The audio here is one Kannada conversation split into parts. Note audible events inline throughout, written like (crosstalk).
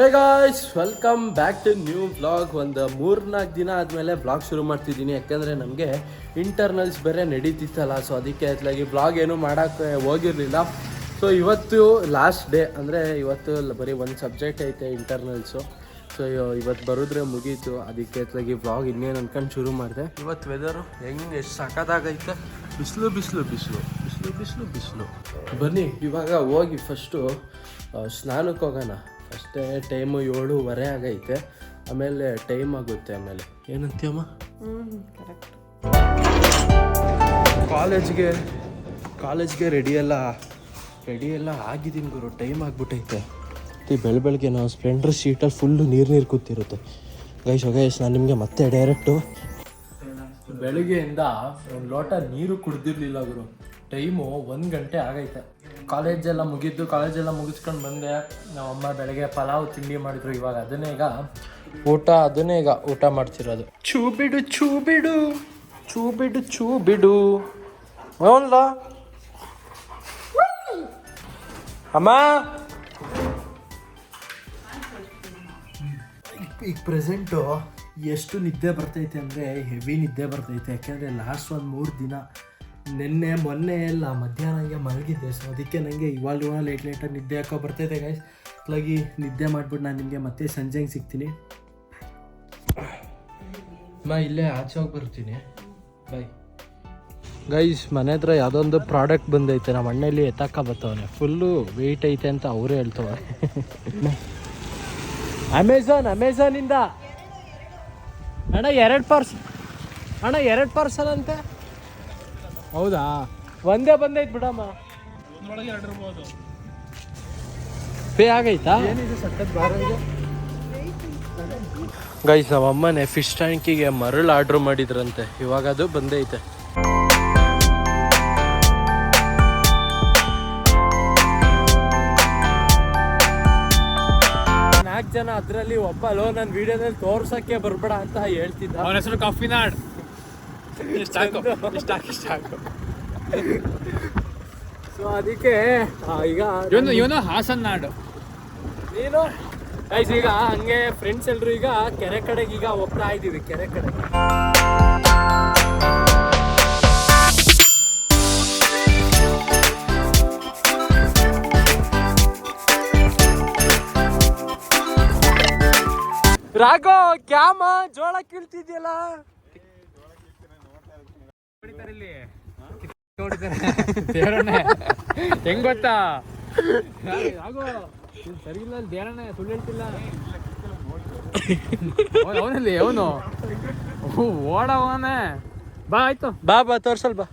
Hey guys welcome back to new blog ಒಂದು ಮೂರ್ನಾಲ್ಕು ದಿನ ಆದಮೇಲೆ ಬ್ಲಾಗ್ ಶುರು ಮಾಡ್ತಿದ್ದೀನಿ. ಯಾಕೆಂದರೆ ನಮಗೆ ಇಂಟರ್ನಲ್ಸ್ ಬೇರೆ ನಡೀತಿತ್ತಲ್ಲ ಸೊ ಅದಕ್ಕೆ ಅತ್ಲಾಗಿ ಬ್ಲಾಗ್ ಏನು ಮಾಡೋಕ್ಕೆ ಹೋಗಿರಲಿಲ್ಲ. ಸೊ ಇವತ್ತು ಲಾಸ್ಟ್ ಡೇ ಅಂದರೆ ಇವತ್ತು ಬರೀ ಒಂದು ಸಬ್ಜೆಕ್ಟ್ ಐತೆ ಇಂಟರ್ನಲ್ಸು ಸೊ ಇವತ್ತು ಬರೋದ್ರೆ ಮುಗೀತು. ಅದಕ್ಕೆ ಅತ್ಲಾಗಿ ಬ್ಲಾಗ್ ಇನ್ನೇನು ಅಂದ್ಕೊಂಡು ಶುರು ಮಾಡಿದೆ. ಇವತ್ತು ವೆದರು ಹೆಂಗೆ ಎಷ್ಟು ಸಖತ್ತಾಗೈತೆ? ಬಿಸಿಲು ಬಿಸಿಲು ಬಿಸಿಲು. ಬಿಸಿಲು ಬಿಸಿಲು ಬಿಸಿಲು. ಬನ್ನಿ ಇವಾಗ ಹೋಗಿ ಫಸ್ಟು ಸ್ನಾನಕ್ಕೆ ಹೋಗೋಣ. ಅಷ್ಟೇ ಟೈಮು ಏಳುವರೆ ಆಗೈತೆ. ಆಮೇಲೆ ಟೈಮ್ ಆಗುತ್ತೆ ಆಮೇಲೆ. ಏನಂತೀಯಮ್ಮ? ಕಾಲೇಜ್ಗೆ ಕಾಲೇಜ್ಗೆ ರೆಡಿ ಎಲ್ಲ ರೆಡಿ ಎಲ್ಲ ಆಗಿದ್ದೀನಿ ಗುರು. ಟೈಮ್ ಆಗಿಬಿಟ್ಟೈತೆ ಬೆಳ ಬೆಳಗ್ಗೆ ನಾವು ಸ್ಪ್ಲೆಂಡರ್ ಶೀಟಲ್ಲಿ ಫುಲ್ಲು ನೀರು ನೀರು ಕೂತಿರುತ್ತೆ. ಗೈಶ್ ಗೈಶ್ ನಾನು ನಿಮಗೆ ಮತ್ತೆ ಡೈರೆಕ್ಟು ಬೆಳಗ್ಗೆಯಿಂದ ಒಂದು ಲೋಟ ನೀರು ಕುಡ್ದಿರ್ಲಿಲ್ಲ ಗುರು. ಟೈಮು ಒಂದು ಗಂಟೆ ಆಗೈತೆ. ಕಾಲೇಜೆಲ್ಲ ಮುಗಿದ್ದು ಕಾಲೇಜೆಲ್ಲ ಮುಗಿಸ್ಕೊಂಡು ಬಂದೆ. ನಮ್ಮಮ್ಮ ಬೆಳಗ್ಗೆ ಪಲಾವ್ ತಿಂಡಿ ಮಾಡಿದ್ರು. ಇವಾಗ ಅದನ್ನೇ ಈಗ ಊಟ ಅದನ್ನೇ ಈಗ ಊಟ ಮಾಡ್ತಿರೋದು. ಚೂ ಬಿಡು ಚೂ ಬಿಡು ಚೂ ಬಿಡು ಚೂ ಬಿಡು ಅವನ್ಲ ಅಮ್ಮ ಈಗ ಪ್ರೆಸೆಂಟು ಎಷ್ಟು ನಿದ್ದೆ ಬರ್ತೈತೆ ಅಂದರೆ ಹೆವಿ ನಿದ್ದೆ ಬರ್ತೈತೆ. ಯಾಕೆಂದರೆ ಲಾಸ್ಟ್ ಒಂದು ಮೂರು ದಿನ ನಿನ್ನೆ, ಮೊನ್ನೆ ಎಲ್ಲ ಮಧ್ಯಾಹ್ನ ಹಂಗೆ ಮಲಗಿದ್ದೆ. ಸೊ ಅದಕ್ಕೆ ನನಗೆ ಇವಾಗ ಲೇಟ್ ಲೇಟಾಗಿ ನಿದ್ದೆ ಹಾಕೋ ಬರ್ತೈತೆ ಗೈಸ್ ಹಾಗಾಗಿ ನಿದ್ದೆ ಮಾಡಿಬಿಟ್ಟು ನಾನು ನಿಮಗೆ ಮತ್ತೆ ಸಂಜೆಗೆ ಸಿಗ್ತೀನಿ. ಮಾ ಇಲ್ಲೇ ಆಚೆ ಹೋಗಿ ಬರ್ತೀನಿ. ಬಾಯ್ ಗೈಸ್ ಮನೆ ಹತ್ರ ಯಾವುದೊಂದು ಪ್ರಾಡಕ್ಟ್ ಬಂದೈತೆ ನಮ್ಮ ಅಣ್ಣಲ್ಲಿ ಎತ್ತಕ್ಕ ಬರ್ತವನೆ ಫುಲ್ಲು ವೆಯ್ಟ್ ಐತೆ ಅಂತ ಅವರೇ ಹೇಳ್ತವೆ ಅಮೆಝಾನ್ ಅಮೆಝಾನಿಂದ ಅಣ್ಣ, ಎರಡು ಪಾರ್ಸಲ್ ಅಣ್ಣ, ಎರಡು ಪಾರ್ಸಲ್ ಅಂತೆ? ಹೌದಾ? ಒಂದೇ ಬಂದೈತೆ ಬಿಡಮ್ಮ. ಪೇ ಆಗೈತಾ? ಗೈಸ್ ನಮ್ಮ ಅಮ್ಮನೆ ಫಿಶ್ ಟ್ಯಾಂಕಿಗೆ ಮರಳು ಆರ್ಡ್ರ್ ಮಾಡಿದ್ರಂತೆ. ಇವಾಗ ಅದು ಬಂದೈತೆ. ನಾಲ್ಕು ಜನ ಅದರಲ್ಲಿ ಒಬ್ಬ ಲೋ ನನ್ನ ವಿಡಿಯೋದಲ್ಲಿ ತೋರ್ಸಕ್ಕೆ ಬರ್ಬೇಡ ಅಂತ ಹೇಳ್ತಿದ್ದ. ಅವನ ಹೆಸರು ಕಾಫಿ ನಾಡ್ ಇಷ್ಟ ಹಾಕು ಇಷ್ಟ ಹಾಕು ಇಷ್ಟ ಹಾಕು ಸೊ ಅದಕ್ಕೆ ಈಗ ಇವನು ಇವನು ಹಾಸನ್ ನಾಡು. ನೀನು? ಗೈಸ್ ಈಗ ಹಂಗೆ ಫ್ರೆಂಡ್ಸ್ ಎಲ್ಲರೂ ಈಗ ಕೆರೆ ಕಡೆಗೆ ಈಗ ಹೋಗ್ತಾ ಇದ್ದೀವಿ ಕೆರೆ ಕಡೆ ರಾಘೋ ಕ್ಯಾಮ ಜೋಳ ಕೀಳ್ತಿದ್ಯಲ್ಲ ಹೊಡಿತಾರೆ ಇಲ್ಲಿ ಹೊಡಿತಾರೆ ದೇವರಣ್ಣ ಹೆಂಗ್ ಗೊತ್ತಾ? ಸರಿಯಿಲ್ಲ ಸರಿ ಇಲ್ಲ ದೇವರಣ್ಣ ಸುಳ್ಳು ಹೇಳ್ತಿಲ್ಲ. ಅವನಲ್ಲಿ ಅವನು. ಓಡವನೇ ಬಾ ಆಯ್ತು. ಬಾ ಬಾ ತೋರ್ಸಲ್ ಬಾ.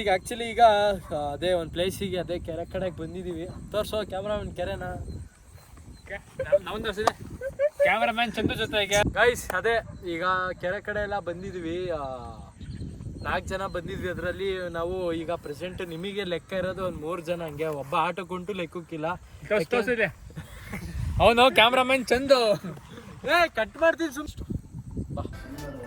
ಈಗ ಆಕ್ಚುಲಿ ಈಗ ಅದೇ ಒಂದು ಪ್ಲೇಸಿಗೆ ಅದೇ ಕೆರೆ ಕಡೆಗೆ ಬಂದಿದ್ದೀವಿ ತೋರ್ಸೋ ಕ್ಯಾಮ್ರಾಮನ್ ಕೆರೆನ. ಕ್ಯಾಮ್ರಾಮನ್ ಚಂದು ಜೊತೆಗೆ ಗೈಸ್ ಅದೇ ಈಗ ಕೆರೆ ಕಡೆ ಎಲ್ಲ ಬಂದಿದ್ವಿ. ನಾಲ್ಕು ಜನ ಬಂದಿದ್ವಿ ಅದರಲ್ಲಿ. ನಾವು ಈಗ ಪ್ರೆಸೆಂಟ್ ನಿಮಗೆ ಲೆಕ್ಕ ಇರೋದು ಒಂದು ಮೂರು ಜನ ಹಂಗೆ. ಒಬ್ಬ ಆಟಕ್ಕುಂಟು ಲೆಕ್ಕಕ್ಕಿಲ್ಲ. (laughs) ಅವನು ಕ್ಯಾಮ್ರಾಮ್ಯಾನ್ ಚಂದು. ಏ ಕಟ್ ಮಾಡ್ತೀನಿ ಸುಮ್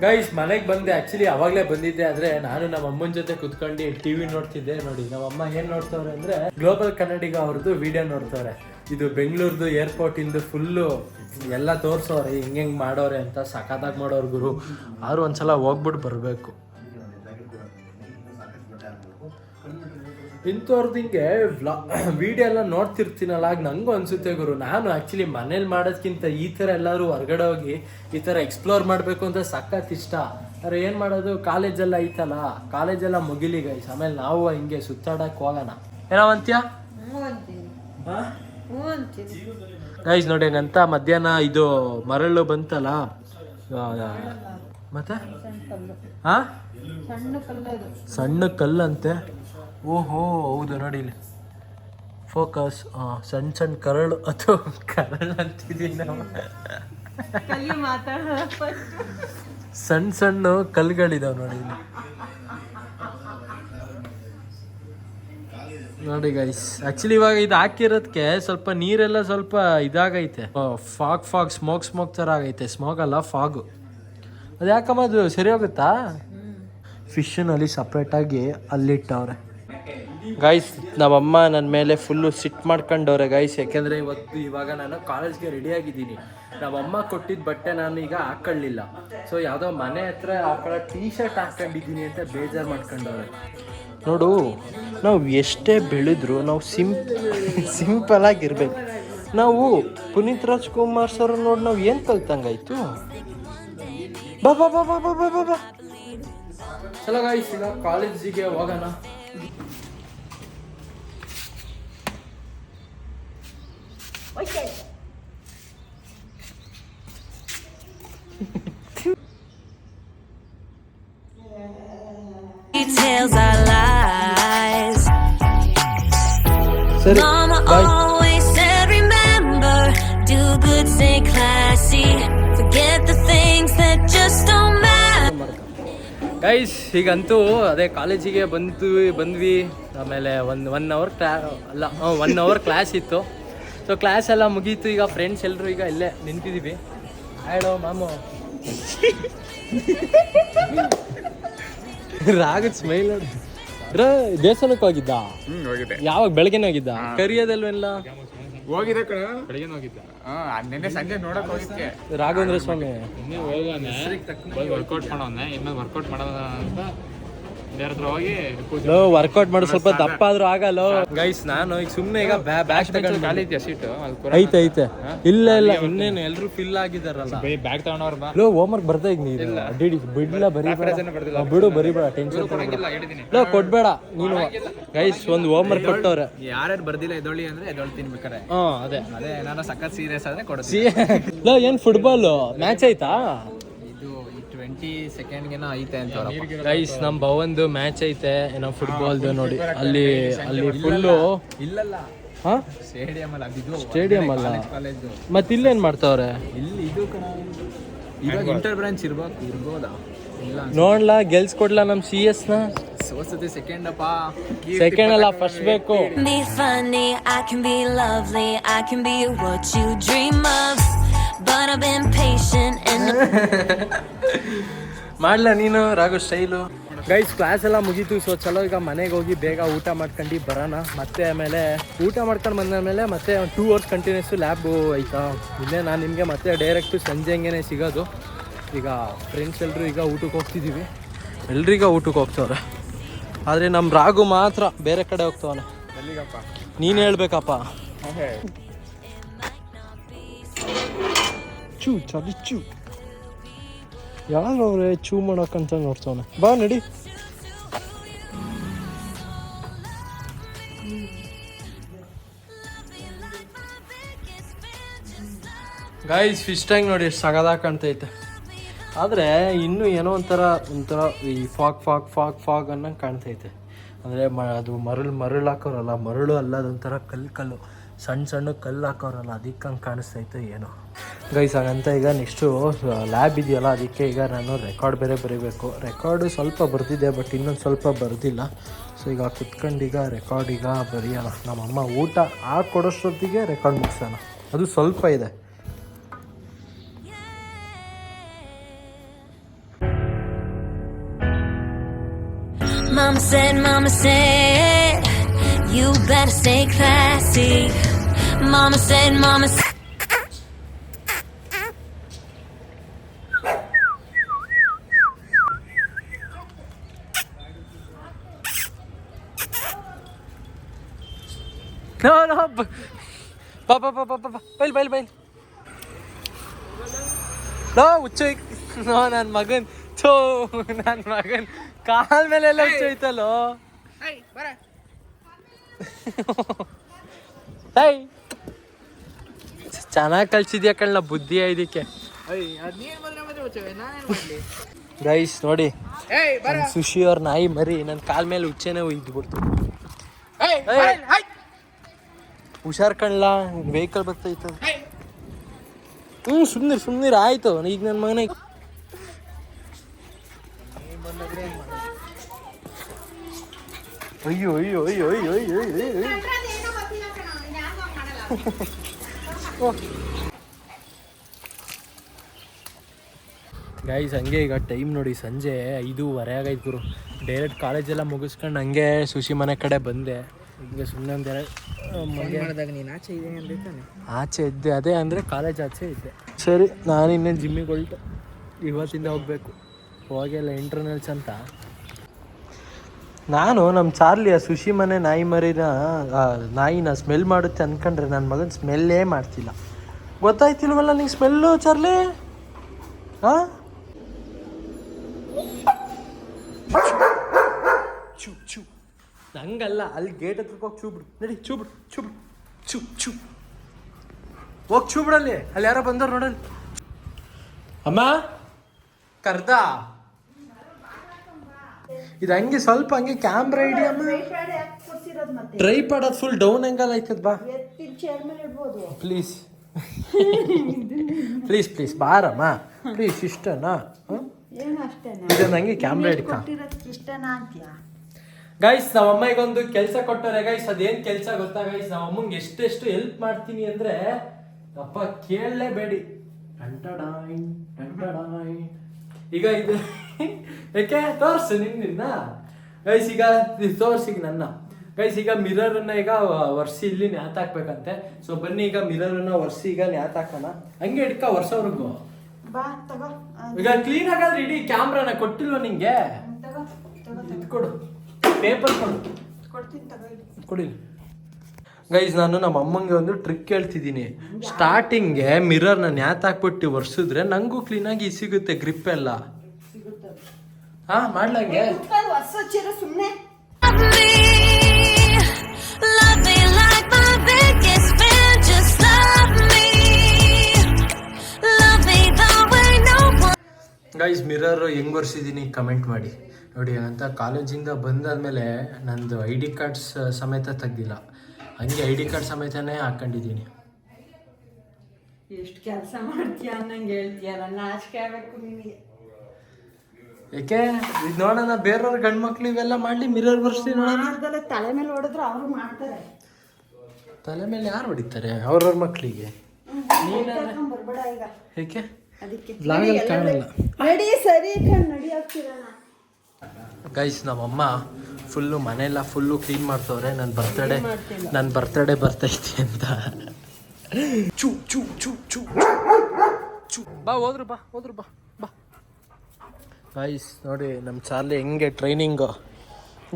ಗೈಸ್ ಮನೆಗೆ ಬಂದೆ. ಆಕ್ಚುಲಿ ಅವಾಗಲೇ ಬಂದಿದ್ದೆ. ಆದ್ರೆ ನಾನು ನಮ್ಮ ಅಮ್ಮನ ಜೊತೆ ಕುತ್ಕೊಂಡು ಟಿವಿ ನೋಡ್ತಿದ್ದೆ ನೋಡಿ. ನಮ್ಮ ಅಮ್ಮ ಏನ್ ನೋಡ್ತವ್ರೆ ಅಂದ್ರೆ ಗ್ಲೋಬಲ್ ಕನ್ನಡಿಗ ಅವ್ರದ್ದು ವಿಡಿಯೋ ನೋಡ್ತವ್ರೆ. ಇದು ಬೆಂಗಳೂರ್ದು ಏರ್ಪೋರ್ಟ್ ಇಂದ ಫುಲ್ಲು ಎಲ್ಲ ತೋರಿಸೋರೆ, ಹೆಂಗ್ ಹೆಂಗ್ ಮಾಡೋರೆ ಅಂತ ಸಖತ್ತಾಗಿ ಮಾಡೋರ್ ಗುರು. ಆದ್ರೂ ಒಂದ್ಸಲ ಹೋಗ್ಬಿಟ್ಟು ಬರಬೇಕು. ಇಂಥವ್ರದ್ದು ಹಿಂಗೆ ವ್ಲಾ ವಿಡಿಯೋ (clears throat) ಎಲ್ಲ ನೋಡ್ತಿರ್ತೀನಲ್ಲ ಆಗ ನಂಗೂ ಅನ್ಸುತ್ತೆ ಗುರು. ನಾನು ಆ್ಯಕ್ಚುಲಿ ಮನೇಲಿ ಮಾಡೋದ್ಕಿಂತ ಈ ಥರ ಎಲ್ಲರೂ ಹೊರಗಡೆ ಹೋಗಿ ಈ ಥರ ಎಕ್ಸ್ಪ್ಲೋರ್ ಮಾಡಬೇಕು ಅಂತ ಸಖತ್ ಇಷ್ಟ. ಅರೆ ಏನು ಮಾಡೋದು? ಕಾಲೇಜೆಲ್ಲ ಐತಲ್ಲ. ಕಾಲೇಜೆಲ್ಲ ಮುಗಿಲಿ ಗೈಸ್ ಆಮೇಲೆ ನಾವು ಹಿಂಗೆ ಸುತ್ತಾಡಕ್ಕೆ ಹೋಗೋಣ. ಏನೋ ಅಂತ್ಯ? ಗೈಸ್ ನೋಡಿ ಹಂಗಂತ ಮಧ್ಯಾಹ್ನ ಇದು ಮರಳು ಬಂತಲ್ಲ? ಮತ್ತೆ? ಹಾ ಸಣ್ಣ ಕಲ್ಲಂತೆ? ಓಹೋ ಹೌದು ನೋಡಿ ಇಲ್ಲಿ. ಫೋಕಸ್ ಸಣ್ಣ ಸಣ್ಣ ಕರಳು ಅಥವಾ ಕರಳು ಅಂತಿದೀವಿ ನಾವು. ಸಣ್ಣ ಸಣ್ಣ ಕಲ್ಗಳಿದಾವೆ ನೋಡಿ ಇಲ್ಲಿ. ನೋಡಿ ಗೈಸ್ ಆಕ್ಚುಲಿ ಇವಾಗ ಇದು ಹಾಕಿರೋದಕ್ಕೆ ಸ್ವಲ್ಪ ನೀರೆಲ್ಲ ಸ್ವಲ್ಪ ಇದಾಗೈತೆ. ಫಾಗ್ ಫಾಗ್ ಸ್ಮೋಕ್ ಸ್ಮೋಕ್ ಥರ ಆಗೈತೆ. ಸ್ಮೋಕ್ ಅಲ್ಲ ಫಾಗು ಅದು ಯಾಕಮ್ಮ ಅದು ಸರಿ ಹೋಗುತ್ತಾ? ಫಿಶ್ನಲ್ಲಿ ಸಪ್ರೇಟಾಗಿ ಅಲ್ಲಿಟ್ಟವ್ರೆ. ಗಾಯ್ಸ್ ನಮ್ಮಮ್ಮ ನನ್ನ ಮೇಲೆ ಫುಲ್ಲು ಸಿಟ್ ಮಾಡ್ಕೊಂಡವ್ರೆ ಗಾಯ್ಸ್ ಯಾಕೆಂದರೆ ಇವತ್ತು ಇವಾಗ ನಾನು ಕಾಲೇಜ್ಗೆ ರೆಡಿಯಾಗಿದ್ದೀನಿ ನಮ್ಮಮ್ಮ ಕೊಟ್ಟಿದ್ದ ಬಟ್ಟೆ ನಾನು ಈಗ ಹಾಕ್ಕೊಳ್ಳಿಲ್ಲ ಸೊ ಯಾವುದೋ ಮನೆ ಹತ್ರ ಹಾಕೊಳ್ಳೋ ಟೀ ಶರ್ಟ್ ಹಾಕ್ಕೊಂಡಿದ್ದೀನಿ ಅಂತ ಬೇಜಾರು ಮಾಡ್ಕೊಂಡವ್ರೆ. ನೋಡು, ನಾವು ಎಷ್ಟೇ ಬೆಳೆದ್ರು ನಾವು ಸಿಂಪ್ ಸಿಂಪಲಾಗಿರ್ಬೇಕು (laughs) ನಾವು ಪುನೀತ್ ರಾಜ್ಕುಮಾರ್ ಸರ್ ನೋಡಿ ನಾವು ಏನು ಕಲ್ತಂಗಾಯ್ತು? ಬಾ ಬಾ ಬಾ ಬಾ ಬಾ ಬಾ ಬಾ. ಚಲೋ ಗಾಯ್ಸ್ ಈಗ ಕಾಲೇಜಿಗೆ ಹೋಗೋಣ. Don't matter. ಗೈಸ್ ಈಗಂತೂ ಅದೇ ಕಾಲೇಜಿಗೆ ಬಂತು ಬಂದ್ವಿ. ಆಮೇಲೆ ಒಂದು ಒನ್ ಅವರ್ ಕ್ಲಾ ಅಲ್ಲ ಒನ್ ಅವರ್ ಕ್ಲಾಸ್ ಇತ್ತು. ಸೊ ಕ್ಲಾಸ್ ಎಲ್ಲ ಮುಗೀತು. ಈಗ ಫ್ರೆಂಡ್ಸ್ ಎಲ್ಲರೂ ಈಗ ಇಲ್ಲೇ ನಿಂತಿದ್ದೀವಿ ಹೇಳೋ ಮಾಮು. (laughs) ರಾಗದ್ ಸ್ಮೈಲ್ ದೇವಸ್ಥಾನಕ್ಕೆ ಹೋಗಿದ್ದ ಹ್ಮ್ ಹೋಗಿದೆ ಯಾವಾಗ? ಬೆಳಗ್ಗೆನೇ ಹೋಗಿದ್ದ? ಕರಿಯೋದಲ್ವೆಲ್ಲ ಹೋಗಿದ್ದೆ ಕಣ. ಬೆಳಗ್ಗೆ ಹೋಗಿದ್ದ. ಹಾ ನಿನ್ನೆ ಸಂಜೆ ನೋಡಕ್ ಹೋಗಿದ್ದೆ. ರಾಘವೇಂದ್ರ ಸ್ವಾಮಿ. ಇನ್ನೇ ಹೋಗೋನೆ. ವರ್ಕೌಟ್ ಮಾಡೋಣ ಇನ್ನ ವರ್ಕೌಟ್ ಮಾಡೋಣ ಅಂತ ವರ್ಕೌಟ್ ಮಾಡು ಸ್ವಲ್ಪ ದಪ್ಪ ಆದ್ರೂ ಆಗಲ್ಲ ಗೈಸ್ ನಾನು ಈಗ ಸುಮ್ಮನೆ ಈಗ ಬ್ಯಾಗ್ ತಗೊಂಡು ಖಾಲಿ ಇದೆಯಾ ಸೀಟು ಐತೆ ಐತೆ. ಇಲ್ಲ ಇಲ್ಲ. ಇನ್ನೇನು ಎಲ್ಲರೂ ಫಿಲ್ ಆಗಿದಾರಲ್ಲ. ಬ್ಯಾಗ್ ತಗೊಂಡವ್ರ ಬಾ. ಹೋಮ್ ವರ್ಕ್ ಬರ್ತಾ ಈಗ ನೀನು ಅಡ್ಡಿ ಬಿಡ್ಲ ಬರೀ ಬಿಡು ಬರಿಬೇಡ ಟೆನ್ಷನ್ ಲೋ ಕೊಡ್ಬೇಡ ನೀನು. ಗೈಸ್ ಒಂದು ಹೋಮ್ವರ್ಕ್ ಕೊಟ್ಟವ್ರೆ. ಯಾರ್ಯಾರು ಬರ್ದಿಲ್ಲ ಎದೊಳ್ಳಿ ಅಂದ್ರೆ ಎದೊಳ್ಳಿ ತಿನ್ಬೇಕಾರೆ. ಹಾ ಅದೇ. ಅದೇ ನಾನು ಸಖತ್ ಸೀರಿಯಸ್ ಆದ್ರೆ ಕೊಡ್ತೀನಿ ಸಿ (laughs) ಲೋ ಏನ್ ಫುಟ್ಬಾಲ್ ಮ್ಯಾಚ್ ಆಯ್ತಾ? ಟ್ವೆಂಟಿ ಸೆಕೆಂಡ್ಗೆನೋ ಐತೆ ಅಂತ ಗೈಸ್ ನಮ್ ಭವಂದು ಮ್ಯಾಚ್ ಐತೆ ಏನೋ ಫುಟ್ಬಾಲ್ದು ನೋಡಿ. ಅಲ್ಲಿ ಅಲ್ಲಿ ಫುಲ್ಲು ಇಲ್ಲಲ್ಲ ಹಾ? ಸ್ಟೇಡಿಯಂ ಅಲ್ಲ ಅದು ಸ್ಟೇಡಿಯಂ ಅಲ್ಲ. ಕಾಲೇಜ್ ಮತ್ತೆ ಇಲ್ಲೇನ್ ಮಾಡ್ತಾವ್ರೆ? ಇಲ್ಲಿ ಇದು ಇವಾಗ ಇಂಟರ್ ಬ್ರಾಂಚ್ ಇರ್ಬೇಕು ಇರ್ಬೋದಾ ಇಲ್ಲ ಗೆಲ್ಸ್ ಕೊಡ್ಲಾ ನಮ್ ಸಿ ಎಸ್ನ? ಸೋಸತಿ ಸೆಕೆಂಡ್ ಅಪ್ಪ ಸೆಕೆಂಡ್ ಅಲ್ಲ ಫಸ್ಟ್ ಬೇಕು. Be funny, I can be lovely, I can be what you dream of. But I've been patient and (laughs) ಮಾಡ್ಲ ನೀನು ರಾಘು ಸ್ಟೈಲು ಗೈಸ್ ಕ್ಲಾಸ್ ಎಲ್ಲ ಮುಗೀತು ಸೊ ಚಲೋ ಈಗ ಮನೆಗೆ ಹೋಗಿ ಬೇಗ ಊಟ ಮಾಡ್ಕೊಂಡು ಬರೋಣ. ಮತ್ತೆ ಆಮೇಲೆ ಊಟ ಮಾಡ್ಕೊಂಡು ಬಂದಾದ್ಮೇಲೆ ಮತ್ತೆ ಒಂದು ಟೂ ಅವರ್ಸ್ ಕಂಟಿನ್ಯೂಸ್ ಲ್ಯಾಬು ಆಯ್ತಾ ಇಲ್ಲೇ ನಾನು ನಿಮಗೆ ಮತ್ತೆ ಡೈರೆಕ್ಟು ಸಂಜೆ ಹಂಗೆ ಸಿಗೋದು. ಈಗ ಫ್ರೆಂಡ್ಸ್ ಎಲ್ಲರೂ ಈಗ ಊಟಕ್ಕೆ ಹೋಗ್ತಿದ್ದೀವಿ ಎಲ್ರಿಗ ಊಟಕ್ಕೆ ಹೋಗ್ತವ್ರೆ? ಆದರೆ ನಮ್ಮ ರಾಗು ಮಾತ್ರ ಬೇರೆ ಕಡೆ ಹೋಗ್ತವನ. ಎಲ್ಲಿಗಪ್ಪ? ನೀನು ಹೇಳ್ಬೇಕಪ್ಪ. ಚೂ, ಚಾಲಿ ಚೂ. ಯಾರು ಅವ್ರೆ ಚೂ ಮಾಡೋಕ್ಕಂತ ನೋಡ್ತವನೆ? ಬಾ ನಡಿ. ಗಾಯ್ಸ್ ಫಿಶ್ ಟ್ಯಾಂಕ್ ನೋಡಿ ಎಷ್ಟು ಸಗದ ಕಾಣ್ತೈತೆ. ಆದರೆ ಇನ್ನೂ ಏನೋ ಒಂಥರ ಒಂಥರ ಈ ಫಾಗ್ ಫಾಗ್ ಫಾಗ್ ಫಾಗ್ ಅನ್ನಂಗೆ ಕಾಣ್ತೈತೆ. ಅಂದರೆ ಮ, ಅದು ಮರಳು ಮರಳು ಹಾಕೋರಲ್ಲ, ಮರಳು ಅಲ್ಲ ಅದೊಂಥರ ಕಲ್ಲು ಕಲ್ಲು ಸಣ್ಣ ಸಣ್ಣ ಕಲ್ಲು ಹಾಕೋರಲ್ಲ ಅದಕ್ಕೆ ಹಂಗೆ ಕಾಣಿಸ್ತೈತೆ ಏನೋ. ಗೈಸ್ ಹಾಗಂತ ಈಗ ನೆಕ್ಸ್ಟು ಲ್ಯಾಬ್ ಇದೆಯಲ್ಲ ಅದಕ್ಕೆ ಈಗ ನಾನು ರೆಕಾರ್ಡ್ ಬೇರೆ ಬರೀಬೇಕು. ರೆಕಾರ್ಡು ಸ್ವಲ್ಪ ಬರ್ತಿದೆ ಬಟ್ ಇನ್ನೊಂದು ಸ್ವಲ್ಪ ಬರೆದಿಲ್ಲ. ಸೊ ಈಗ ಕುತ್ಕೊಂಡು ರೆಕಾರ್ಡ್ ಈಗ ಬರೆಯೋಣ. ನಮ್ಮಮ್ಮ ಊಟ ಹಾಕೊಡೋಷ್ಟೊತ್ತಿಗೆ ರೆಕಾರ್ಡ್ ಮುಗಿಸೋಣ. ಅದು ಸ್ವಲ್ಪ ಇದೆ. Mama said, Mama said, you better stay classy. Mama said, Mama said. No, no, ಬ- ಬಾ ಬಾ ಬಾ ಬಾ ಬಾ ಬಾ ಬೈಲ್ ಬೈಲ್ ಬೈಲ್. ನೋ ಹುಚ್ಚು. ನೋ ನನ್ನ ಮಗನ್. ಥೋ ನನ್ನ ಮಗನ್. ಕಾಲ್ ಮೇಲೆಲ್ಲ ಹುಚ್ಚು ಐತಲ್ಲೋ ಹೈ ಚೆನ್ನಾಗಿ ಕಳ್ಸಿದ್ಯಾ ಕಣ್ಣ ಬುದ್ಧಿ ಇದಕ್ಕೆ? ಗೈಸ್ ನೋಡಿ. ಸುಶಿ ಅವ್ರ ನಾಯಿ ಮರಿ ನನ್ನ ಕಾಲ್ ಮೇಲೆ ಹುಚ್ಚೆನೆ ಒಯ್ದು ಬಿಡ್ತು. ಹುಷಾರ್ ಕಣ್ಲ? ವೆಹಿಕಲ್ ಬರ್ತೈತ ಹ್ಞೂ ಸುಮ್ಮನೆ ಸುಮ್ಮನೆ ಆಯ್ತು. ಈಗ ನನ್ನ ಮಗನ ಅಯ್ಯೋ ಅಯ್ಯೋ ಅಯ್ಯೋ ಅಯ್ಯೋ ಅಯ್ಯೋ ಅಯ್ಯೋ ಹಂಗೆ ಈಗ ಟೈಮ್ ನೋಡಿ ಸಂಜೆ ಐದೂವರೆ ಆಗೈತೆ ಗುರು. ಡೈರೆಕ್ಟ್ ಕಾಲೇಜೆಲ್ಲ ಮುಗಿಸ್ಕೊಂಡು ಹಂಗೆ ಸುಶಿ ಮನೆ ಕಡೆ ಬಂದೆ. ಹಿಂಗೆ ಸುಮ್ಮನೆ ಒಂದೆರಡು ಆಚೆ ಇದೆ ಅಂದ್ರೆ ಆಚೆ ಇದ್ದೆ ಅದೇ ಅಂದರೆ ಕಾಲೇಜ್ ಆಚೆ ಇದ್ದೆ. ಸರಿ ನಾನು ಇನ್ನೇ ಜಿಮ್ಮಿಗೆ ಹೊಲ್ಟು ಇವತ್ತಿಂದ ಹೋಗಬೇಕು. ಹೋಗಿಲ್ಲ ಇಂಟರ್ನಲ್ಸ್ ಅಂತ. ನಾನು ನಮ್ಮ ಚಾರ್ಲಿಯ ಸುಶಿ ಮನೆ ನಾಯಿ ಮರಿನ ನಾಯಿನ ಸ್ಮೆಲ್ ಮಾಡುತ್ತೆ ಅನ್ಕೊಂಡ್ರೆ ನನ್ನ ಮಗನ ಸ್ಮೆಲ್ಲೇ ಮಾಡ್ತಿಲ್ಲ. ಗೊತ್ತಾಯ್ತಿಲ್ವಲ್ಲ ನಿಂಗೆ ಸ್ಮೆಲ್ಲು ಚಾರ್ಲಿ? ಹಾಂ ಚು ಚು ಹಂಗಲ್ಲ ಅಲ್ಲಿ ಗೇಟ್ ಹತ್ರಕ್ಕೆ ಹೋಗಿ ಚೂಬಿಡು. ನಡಿ ಚೂಬಿಡು ಚೂಬಿಡು. ಚೂ ಚು. ಹೋಗಿ ಚೂಬಿಡಲ್ಲಿ ಅಲ್ಲಿ. ಯಾರೋ ಬಂದವ್ರು ನೋಡಲ್ಲಿ. ಅಮ್ಮ? ಕರ್ದ? ಇದು ಹಂಗೆ ಸ್ವಲ್ಪ ಹಂಗೆ ಕ್ಯಾಮ್ರಾ ಇಡಿ ಅಮ್ಮ. ಟ್ರೈ ಫುಲ್ ಡೌನ್ ಆ್ಯಂಗಲ್ ಆಯ್ತದ ಬಾ. ಪ್ಲೀಸ್ ಪ್ಲೀಸ್ ಪ್ಲೀಸ್ ಬಾರಮ್ಮ. ಪ್ಲೀಸ್ ಇಷ್ಟನಾ? ಇದನ್ನ ಹಂಗೆ ಕ್ಯಾಮ್ರಾ ಹಿಡ್ಕ. ಗೈಸ್ ನಮ್ಮ ಅಮ್ಮಗೊಂದು ಕೆಲಸ ಕೊಟ್ಟವ್ರೆ ಗೈಸ್ ಅದೇನ್ ಕೆಲಸ ಗೊತ್ತಾ ಗೈಸ್ ನಮ್ಮ ಅಮ್ಮಂಗೆ ಎಷ್ಟೆಷ್ಟು ಹೆಲ್ಪ್ ಮಾಡ್ತೀನಿ ಅಂದ್ರೆ ಅಪ್ಪ ಕೇಳಲೇಬೇಡಿ. ಈಗ ಇದು ಯಾಕೆ ತೋರ್ಸು ನಿನ್ನ ಗೈಸ್ ಈಗ ತೋರ್ಸಿ ನನ್ನ. ಗೈಸ್ ಈಗ ಮಿರರ್ ಅನ್ನ ಈಗ ವರ್ಷ ಇಲ್ಲಿ ನ್ಯಾತಾಕ್ಬೇಕಂತೆ ಸೊ ಬನ್ನಿ ಈಗ ಮಿರರ್ ಅನ್ನ ವರ್ಷ ಈಗ ನ್ಯಾತಾಕೋಣ ಹಂಗೆ ಇಡ್ಕ ವರ್ಷವ್ರಿಗೂ ಬಾ ತಗೋ. ಈಗ ಕ್ಲೀನ್ ಆಗಾದ್ರೆ ಇಡೀ ಕ್ಯಾಮ್ರಾನ ಕೊಟ್ಟಿಲ್ವ ನಿಂಗೆ? ತಗೋ ತಗೋ ಇದು ಕೊಡು ಪೇಪರ್ ಕೊಡು ಗೈಸ್ ನಾನು ನಮ್ಮ ಅಮ್ಮಂಗೆ ಒಂದು ಟ್ರಿಕ್ ಹೇಳ್ತಿದ್ದೀನಿ ಸ್ಟಾರ್ಟಿಂಗ್ಗೆ ಮಿರರ್ನ ನ್ಯಾತಾಕ್ಬಿಟ್ಟು ಒರೆಸಿದ್ರೆ ನಂಗೂ ಕ್ಲೀನಾಗಿ ಸಿಗುತ್ತೆ ಗ್ರಿಪ್ ಎಲ್ಲ ಹಾ ಮಾಡ್ಲಂಗೆ ಸುಮ್ಮನೆ. ಗೈಸ್ ಮಿರರ್ ಹೆಂಗ್ ಒರೆಸಿದ್ದೀನಿ ಕಮೆಂಟ್ ಮಾಡಿ ನೋಡಿ ಅಂತ ಕಾಲೇಜಿಂದ ಬಂದಾದ್ಮೇಲೆ ನಂದು ಐ ಡಿ ಕಾರ್ಡ್ಸ್ ಸಮೇತ ತೆಗ್ದಿಲ್ಲ. ಹಂಗೆ ಐ ಡಿ ಕಾರ್ಡ್ ಸಮೇತನೇ ಹಾಕೊಂಡಿದ್ದೀನಿ. ಎಷ್ಟು ಕೆಲಸ ಮಾಡ್ತೀಯ ಅನ್ನಂಗೆ ಹೇಳ್ತೀಯಲ್ಲ ನಾಚಿಕೆ ಆಗಬೇಕು ನಿನಗೆ. ಯಾಕೆ ಇದು ನೋಡೋಣ ಬೇರೆಯವ್ರ ಗಂಡು ಮಕ್ಳು ಇವೆಲ್ಲ ಮಾಡಲಿ ಮಿರರ್ ಬರ್ಸಿ ನೋಡೋಣ. ತಲೆ ಮೇಲೆ ಹೊಡೆದ್ರು ಅವರು ಮಾಡ್ತಾರೆ. ತಲೆ ಮೇಲೆ ಯಾರು ಹೊಡಿತಾರೆ? ಅವ್ರವ್ರ ಮಕ್ಕಳಿಗೆ ಕರ್ಕೊಂಡ್ ಬರ್ಬೇಡ ಈಗ. ಏಕೆ? ಅದಕ್ಕೆ ಕಾಣಲ್ಲ. ನಡಿ ಸರಿ ಕಣ್ ನಡಿ ಹೋಗ್ತೀರಣ್ಣ ಗೈಸ್ ನಮ್ಮಮ್ಮ ಫುಲ್ಲು ಮನೆಯೆಲ್ಲ ಫುಲ್ಲು ಕ್ಲೀನ್ ಮಾಡ್ತವ್ರೆ. ನನ್ನ ಬರ್ತಡೇ ನನ್ನ ಬರ್ತಡೇ ಬರ್ತೈತಿ ಅಂತ. ಚೂ ಚೂ ಚೂ ಚೂ. ಚೂ. ಬಾ ಹೋದ್ರು ಬಾ ಹೋದ್ರು ಬಾ ಬಾ. ಗೈಸ್ ನೋಡಿ ನಮ್ಮ ಚಾರ್ಲಿ ಹೆಂಗೆ training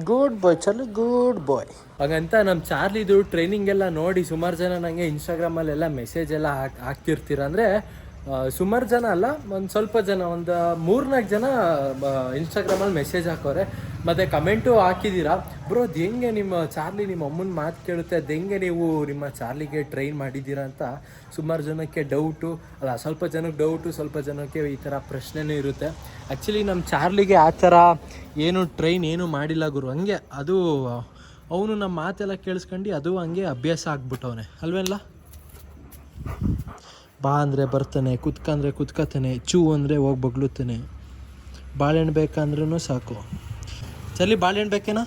good boy Charlie good boy ಹಾಗಂತ ನಮ್ಮ ಚಾರ್ಲಿದು ಟ್ರೈನಿಂಗ್ ಎಲ್ಲ ನೋಡಿ ಸುಮಾರು ಜನ ನನಗೆ ಇನ್ಸ್ಟಾಗ್ರಾಮಲ್ಲೆಲ್ಲ ಮೆಸೇಜ್ ಎಲ್ಲ ಹಾಕ್ ಹಾಕ್ತಿರ್ತೀರ. ಅಂದರೆ ಸುಮಾರು ಜನ ಅಲ್ಲ, ಒಂದು ಸ್ವಲ್ಪ ಜನ, ಒಂದು ಮೂರ್ನಾಲ್ಕು ಜನ ಇನ್ಸ್ಟಾಗ್ರಾಮಲ್ಲಿ ಮೆಸೇಜ್ ಹಾಕೋರೆ. ಮತ್ತು ಕಮೆಂಟು ಹಾಕಿದ್ದೀರಾ ಬ್ರೋ ಅದು ಹೆಂಗೆ ನಿಮ್ಮ ಚಾರ್ಲಿ ನಿಮ್ಮ ಅಮ್ಮನ ಮಾತು ಕೇಳುತ್ತೆ? ಅದು ಹೆಂಗೆ ನೀವು ನಿಮ್ಮ ಚಾರ್ಲಿಗೆ ಟ್ರೈನ್ ಮಾಡಿದ್ದೀರಾ ಅಂತ ಸುಮಾರು ಜನಕ್ಕೆ ಡೌಟು ಅಲ್ಲ, ಸ್ವಲ್ಪ ಜನಕ್ಕೆ ಡೌಟು ಸ್ವಲ್ಪ ಜನಕ್ಕೆ ಈ ಥರ ಪ್ರಶ್ನೆನೂ ಇರುತ್ತೆ. ಆ್ಯಕ್ಚುಲಿ ನಮ್ಮ ಚಾರ್ಲಿಗೆ ಆ ಥರ ಏನು ಟ್ರೈನ್ ಏನು ಮಾಡಿಲ್ಲ ಗುರು. ಹಂಗೆ, ಅದು ಅವನು ನಮ್ಮ ಮಾತೆಲ್ಲ ಕೇಳಿಸ್ಕೊಂಡು ಅದು ಹಂಗೆ ಅಭ್ಯಾಸ ಆಗ್ಬಿಟ್ಟವನೆ. ಅಲ್ವೇನಲ್ಲ ಬಾ ಅಂದರೆ ಬರ್ತಾನೆ ಕುತ್ಕಂದ್ರೆ ಕುತ್ಕತಾನೆ, ಚೂ ಅಂದರೆ ಹೋಗಿ ಬಗ್ಲುತ್ತಾನೆ. ಬಾಳೆಹಣ್ಣು ಬೇಕಂದ್ರೂ ಸಾಕು. ಚಲಿ ಬಾಳೆಹಣ್ಣು ಬೇಕೇನ?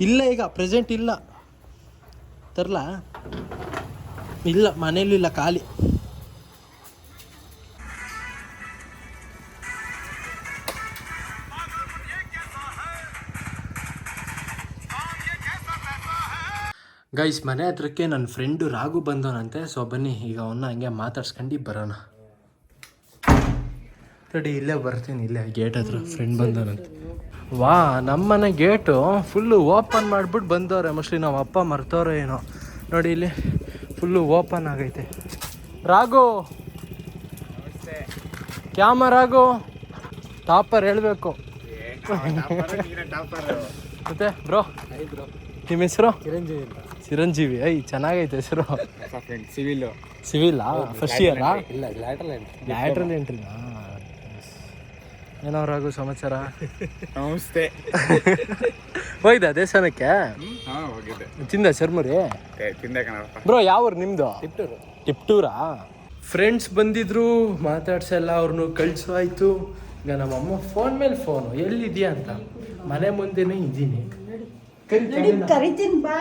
ಇಲ್ಲ ಈಗ ಪ್ರೆಸೆಂಟ್ ಇಲ್ಲ. ತರಲಾ? ಇಲ್ಲ ಮನೇಲಿಲ್ಲ ಖಾಲಿ. ಗೈಸ್ ಮನೆ ಹತ್ರಕ್ಕೆ ನನ್ನ ಫ್ರೆಂಡು ರಾಘು ಬಂದವನಂತೆ ಸೊ ಬನ್ನಿ ಈಗ ಅವನ್ನ ಹಂಗೆ ಮಾತಾಡ್ಸ್ಕೊಂಡು ಬರೋಣ. ತಡಿ ಇಲ್ಲೇ ಬರ್ತೀನಿ ಇಲ್ಲೇ ಗೇಟ್ ಹತ್ರ ಫ್ರೆಂಡ್ ಬಂದವನಂತೆ. ವಾ ನಮ್ಮನೆ ಗೇಟು ಫುಲ್ಲು ಓಪನ್ ಮಾಡಿಬಿಟ್ಟು ಬಂದವ್ರೆ ಮೋಸ್ಟ್ಲಿ ನಮ್ಮ ಅಪ್ಪ ಮರ್ತವ್ರೆ ಏನೋ. ನೋಡಿ ಇಲ್ಲಿ ಫುಲ್ಲು ಓಪನ್ ಆಗೈತೆ. ರಾಘು! ಕ್ಯಾಮ ರಾಘು! ಟಾಪರ್ ಹೇಳಬೇಕು. ಮತ್ತೆ ಬ್ರೋ ನಿಮ್ಮ ಹೆಸರು? ಚಿರಂಜೀವಿ ಚಿರಂಜೀವಿ. ಐ ಚೆನ್ನಾಗೈತೆ ಹೆಸರು. ಸಿವಿಲ್. ಸಿವಿಲ್? ಫಸ್ಟ್ ಇಯರ್ ಇಲ್ಲ ಲ್ಯಾಟ್ರಲ್ ಎಂಟ್ರಿ ಲ್ಯಾಟ್ರಲ್ ಎಂಟ್ರಿನಾ ಏನೋ ರಾಘು ಸಮಾಚಾರ? ನಮಸ್ತೆ. ಹೋಯ್ದ ದೇವಸ್ಥಾನಕ್ಕೆ? ತಿಂದ ಶರ್ಮರಿ? ತಿಂದೆ ಕಣಪ್ಪ. ಬ್ರೋ ಯಾವ್ರು ನಿಮ್ದು? ಟಿಪ್ಟೂರು ಟಿಪ್ಟೂರಾ ಫ್ರೆಂಡ್ಸ್ ಬಂದಿದ್ರು ಮಾತಾಡ್ಸಲ್ಲ ಅವ್ರನ್ನು ಕಳ್ಸು ಆಯ್ತು. ಈಗ ನಮ್ಮಮ್ಮ ಫೋನ್ ಮೇಲೆ ಫೋನು ಎಲ್ಲಿದ್ಯಾ ಅಂತ? ಮನೆ ಮುಂದೆನೇ ಇದ್ದೀನಿ. ಕರಿತೀನಿ ಬಾ.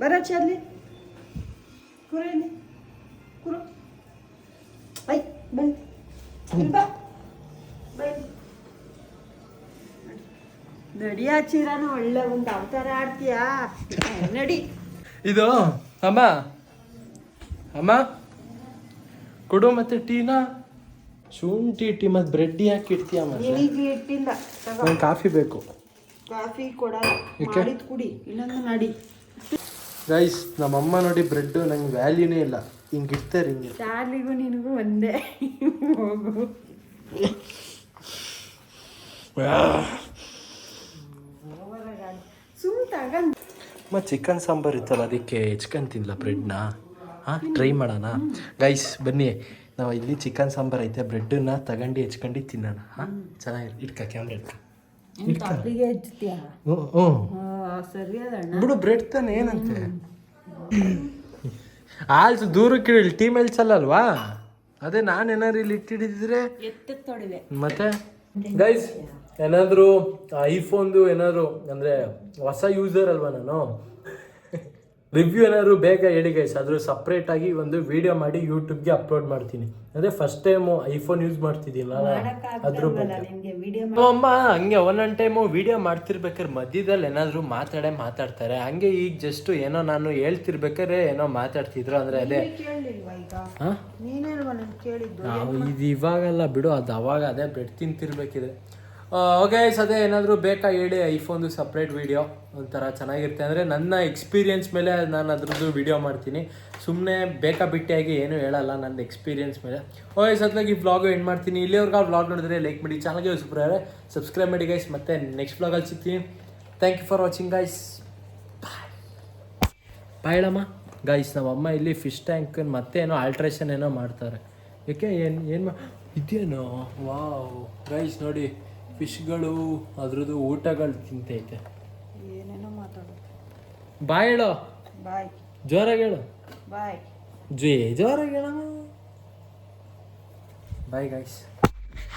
ಬರಾಚೆ ಅಲ್ಲಿ. ಕುರೇನಿ ಕುರು. ಐ ಬಂದು ಬಾ. ಬಂದು ನಡಿಯಾ ಚೀರಾನು ಒಳ್ಳೆ ಒಂದು ಅವತಾರ ಆಡ್ತೀಯಾ? ನಡಿ. ಇದು ಅಮ್ಮ. ಅಮ್ಮ. ಕೊಡು ಮತ್ತೆ ಟೀನಾ. ಶುಂಠಿ ಟೀ ಮತ್ತೆ ಬ್ರೆಡ್ ಯಾಕೆ ಇಡ್ತೀಯ ನಿನಗೆ ಇಟ್ಟಿಲ್ಲ. ಕಾಫಿ ಬೇಕು. ಕಾಫಿ ಕೊಡ ಕುಡಿ. ಇಲ್ಲಾಂದ್ರೆ ನಡಿ. ಗೈಸ್ ನಮ್ಮಮ್ಮ ನೋಡಿ ಬ್ರೆಡ್ ನಂಗೆ ವ್ಯಾಲ್ಯೂನೇ ಇಲ್ಲ. ಹಿಂಗೆ ಇರ್ತಾರೆ ಹಿಂಗೆ. ಶಾಲಿಗೂ ನಿನಗೂ ಒಂದೇ. ಹೋಗು. ಸುಮ್ ಮತ್ತು ಚಿಕನ್ ಸಾಂಬಾರು ಇತ್ತಲ್ಲ ಅದಕ್ಕೆ ಹೆಚ್ಕೊಂತಿಲ್ಲ ಬ್ರೆಡ್ನ ಹಾಂ ಟ್ರೈ ಮಾಡೋಣ. ಗೈಸ್ ಬನ್ನಿ. ನಾವು ಇಲ್ಲಿ ಚಿಕನ್ ಸಾಂಬಾರು ಐತೆ ಬ್ರೆಡ್ಡನ್ನ ತಗೊಂಡು ಹೆಚ್ಕೊಂಡು ತಿನ್ನೋಣ. ಹಾಂ ಚೆನ್ನಾಗಿರ್ ಇಟ್ಕ ಕ್ಯಾಮ್ರಾ ಇಟ್ಕ. ಹ್ಞೂ ಬಿಡು ಬ್ರೆಡ್ ತಾನೆ ಏನಂತೆ? ಆಲ್ಸ್ ದೂರಕ್ಕೆ ಇಳಿ ಟೀಮ್ ಅಲ್ವಾ ಅದೇ ನಾನು ಏನಾದ್ರು ಇಲ್ಲಿ ಇಟ್ಟಿಡಿದ್ರೆ? ಮತ್ತೆ? ಗೈಸ್ ಏನಾದರೂ ಐಫೋನ್ದು ಏನಾದ್ರು ಅಂದರೆ ಹೊಸ ಯೂಸರ್ ಅಲ್ವಾ ನಾನು? ರಿವ್ಯೂ ಏನಾದ್ರು ಬೇಗ ಹೇಳಿ ಗೈಸ್ ಅದ್ರ ಸಪ್ರೇಟಾಗಿ ಒಂದು ವಿಡಿಯೋ ಮಾಡಿ ಯೂಟ್ಯೂಬ್ಗೆ ಅಪ್ಲೋಡ್ ಮಾಡ್ತೀನಿ. ಅದೇ ಫಸ್ಟ್ ಟೈಮು ಐಫೋನ್ ಯೂಸ್ ಮಾಡ್ತಿದ್ದೀನಲ್ಲ ಅದ್ರ ಬಗ್ಗೆ. ನಿಮ್ಗೆ ವಿಡಿಯೋ ಅಮ್ಮ ಹಂಗೆ ಒಂದೊಂದು ಟೈಮು ವಿಡಿಯೋ ಮಾಡ್ತಿರ್ಬೇಕಾದ್ರೆ ಮಧ್ಯದಲ್ಲಿ ಏನಾದರೂ ಮಾತಾಡೇ ಮಾತಾಡ್ತಾರೆ. ಹಂಗೆ ಈಗ ಜಸ್ಟ್ ಏನೋ ನಾನು ಹೇಳ್ತಿರ್ಬೇಕಾದ್ರೆ ಏನೋ ಮಾತಾಡ್ತಿದ್ರು ಅಂದರೆ ಅದೇ. ಕೇಳಲಿಲ್ವಾ ಈಗ? ಹಾಂ ನೀನೇಲ್ವಾ ನಾನು ಕೇಳಿದ್ದು? ನಾವು ಇದು ಇವಾಗಲ್ಲ ಬಿಡು ಅದು ಅವಾಗ ಅದೇ ಬೆಡ್ ತಿಂತಿರ್ಬೇಕಿದೆ. ಓಕೆ ಅದೇ ಏನಾದರೂ ಬೇಕಾ ಹೇಳಿ ಐಫೋನ್ದು ಸಪ್ರೇಟ್ ವೀಡಿಯೋ ಒಂಥರ ಚೆನ್ನಾಗಿರುತ್ತೆ. ಅಂದರೆ ನನ್ನ ಎಕ್ಸ್ಪೀರಿಯನ್ಸ್ ಮೇಲೆ ನಾನು ಅದ್ರದ್ದು ವಿಡಿಯೋ ಮಾಡ್ತೀನಿ. ಸುಮ್ಮನೆ ಬೇಕಾ ಬಿಟ್ಟಿಯಾಗಿ ಏನೂ ಹೇಳಲ್ಲ ನನ್ನ ಎಕ್ಸ್ಪೀರಿಯನ್ಸ್ ಮೇಲೆ. ಓಕೆ ಸದ್ಲಾಗಿ ಈ ವ್ಲಾಗು ಎಂಡ್ ಮಾಡ್ತೀನಿ. ಇಲ್ಲಿವರೆಗೂ ಆ ವ್ಲಾಗ್ ನೋಡಿದ್ರೆ ಲೈಕ್ ಮಾಡಿ ಚಾನಲ್ಗೆ ಸೂಪರ್ ಸಬ್ಸ್ಕ್ರೈಬ್ ಮಾಡಿ ಗೈಸ್ ಮತ್ತೆ ನೆಕ್ಸ್ಟ್ ವ್ಲಾಗಲ್ಲಿ ಸಿಗ್ತೀನಿ. Thank you for watching guys bye guys ನಮ್ಮ ಅಮ್ಮ ಇಲ್ಲಿ ಫಿಶ್ ಟ್ಯಾಂಕ್ ಮತ್ತೆ ಏನೋ ಆಲ್ಟ್ರೇಷನ್ ಏನೋ ಮಾಡ್ತಾರೆ. ಯಾಕೆ ಏನು ಏನು ಮಾ ಇದೇನೋ? ವಾವ್ ಗೈಸ್ ನೋಡಿ. ಫಿಶ್ಗಳು ಅದ್ರದ್ದು ಊಟಗಳು ತಿಂತೈತೆ. ಏನೇನೋ ಬಾಯ್ ಹೇಳೋ. ಬಾಯ್. ಜೋರಾಗಿ ಹೇಳು. ಬಾಯ್. ಜೇ ಜೋರಾಗಿ ಹೇಳಮ್ಮ ಬಾಯ್ ಗಾಯ್ಸ್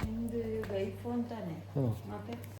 ನಿಮ್ದು ಐಫೋನ್ ತಾನೆ? ಮತ್ತೆ?